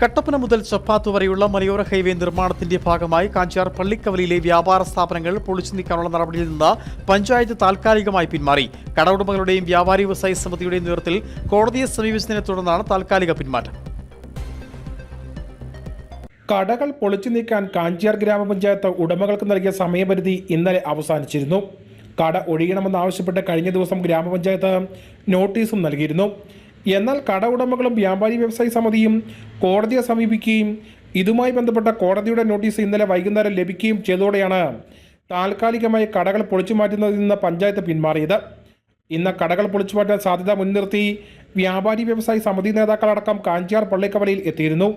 കട്ടപ്പന മുതൽ ചപ്പാത്ത് വരെയുള്ള മലയോര ഹൈവേ നിർമ്മാണത്തിന്റെ ഭാഗമായി കാഞ്ചാർ പള്ളിക്കവലിയിലെ വ്യാപാര സ്ഥാപനങ്ങൾ പൊളിച്ചു നീക്കാനുള്ള നടപടിയിൽ നിന്ന് പഞ്ചായത്ത് താൽക്കാലികമായി പിന്മാറി. കടഉടമകളുടെയും വ്യാപാരി വ്യവസായ സമിതിയുടെയും നേതൃത്വത്തിൽ കോടതിയെ സമീപിച്ചതിനെ തുടർന്നാണ് താൽക്കാലിക പിന്മാറ്റം. കടകൾ പൊളിച്ചു നീക്കാൻ കാഞ്ചിയാർ ഗ്രാമപഞ്ചായത്ത് ഉടമകൾക്ക് നൽകിയ സമയപരിധി ഇന്നലെ അവസാനിച്ചിരുന്നു. കട ഒഴിയണമെന്നാവശ്യപ്പെട്ട് കഴിഞ്ഞ ദിവസം ഗ്രാമപഞ്ചായത്ത് നോട്ടീസും നൽകിയിരുന്നു. എന്നാൽ കട ഉടമകളും വ്യാപാരി വ്യവസായി സമിതിയും കോടതിയെ സമീപിക്കുകയും ഇതുമായി ബന്ധപ്പെട്ട കോടതിയുടെ നോട്ടീസ് ഇന്നലെ വൈകുന്നേരം ലഭിക്കുകയും ചെയ്തതോടെയാണ് താൽക്കാലികമായി കടകൾ പൊളിച്ചു മാറ്റുന്നതിൽ നിന്ന് പഞ്ചായത്ത് പിന്മാറിയത്. ഇന്ന് കടകൾ പൊളിച്ചു മാറ്റാൻ സാധ്യത മുൻനിർത്തി വ്യാപാരി വ്യവസായി സമിതി നേതാക്കളടക്കം കാഞ്ചിയാർ പള്ളിക്കവലയിൽ എത്തിയിരുന്നു.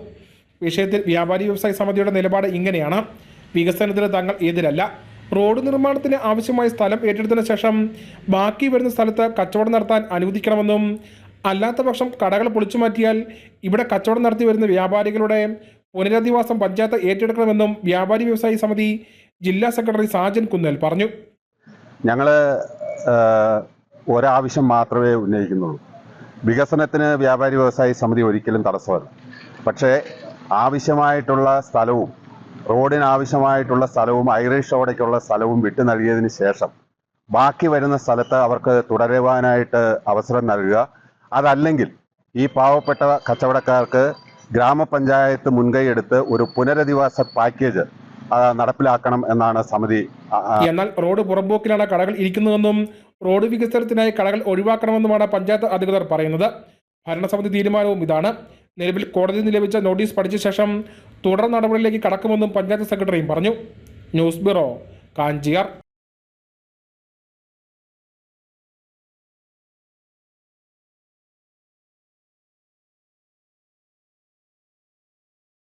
വിഷയത്തിൽ വ്യാപാരി വ്യവസായി സമിതിയുടെ നിലപാട് ഇങ്ങനെയാണ്. വികസനത്തിന് തങ്ങൾ എതിരല്ല. റോഡ് നിർമ്മാണത്തിന് ആവശ്യമായ സ്ഥലം ഏറ്റെടുത്തതിന് ശേഷം ബാക്കി വരുന്ന സ്ഥലത്ത് കച്ചവടം നടത്താൻ അനുവദിക്കണമെന്നും അല്ലാത്ത പക്ഷം കടകൾ പൊളിച്ചു മാറ്റിയാൽ ഇവിടെ കച്ചവടം നടത്തി വരുന്ന വ്യാപാരികളുടെ പുനരധിവാസം പഞ്ചായത്ത് ഏറ്റെടുക്കണമെന്നും വ്യാപാരി വ്യവസായി സമിതി ജില്ലാ സെക്രട്ടറി സാജൻ കുന്നൽ പറഞ്ഞു. ഞങ്ങൾ ഒരാവശ്യം മാത്രമേ ഉന്നയിക്കുന്നുള്ളൂ. വികസനത്തിന് വ്യാപാരി വ്യവസായി സമിതി ഒരിക്കലും തടസ്സമല്ല. പക്ഷേ ആവശ്യമായിട്ടുള്ള സ്ഥലവും റോഡിന് ആവശ്യമായിട്ടുള്ള സ്ഥലവും ഐറിഷ് റോഡയ്ക്കുള്ള സ്ഥലവും വിട്ടു നൽകിയതിന് ശേഷം ബാക്കി വരുന്ന സ്ഥലത്ത് അവർക്ക് തുടരുവാനായിട്ട് അവസരം നൽകുക അതല്ലെങ്കിൽ ഈ പാവപ്പെട്ട കച്ചവടക്കാർക്ക് ഗ്രാമപഞ്ചായത്ത് മുൻകൈയെടുത്ത് ഒരു പുനരധിവാസ പാക്കേജ് നടപ്പിലാക്കണം എന്നാണ് സമിതി എന്നാൽ റോഡ് പുറമ്പോക്കിലാണ് കടകൾ ഇരിക്കുന്നതെന്നും റോഡ് വികസനത്തിനായി കടകൾ ഒഴിവാക്കണമെന്നുമാണ് പഞ്ചായത്ത് അധികൃതർ പറയുന്നത്. ഭരണസമിതി തീരുമാനവും ഇതാണ്. നിലവിൽ കോടതി നിലവിച്ച നോട്ടീസ് പഠിച്ച ശേഷം തുടർ നടപടിയിലേക്ക് കടക്കുമെന്നും പഞ്ചായത്ത് സെക്രട്ടറിയും പറഞ്ഞു. News bureau Kanchiyar.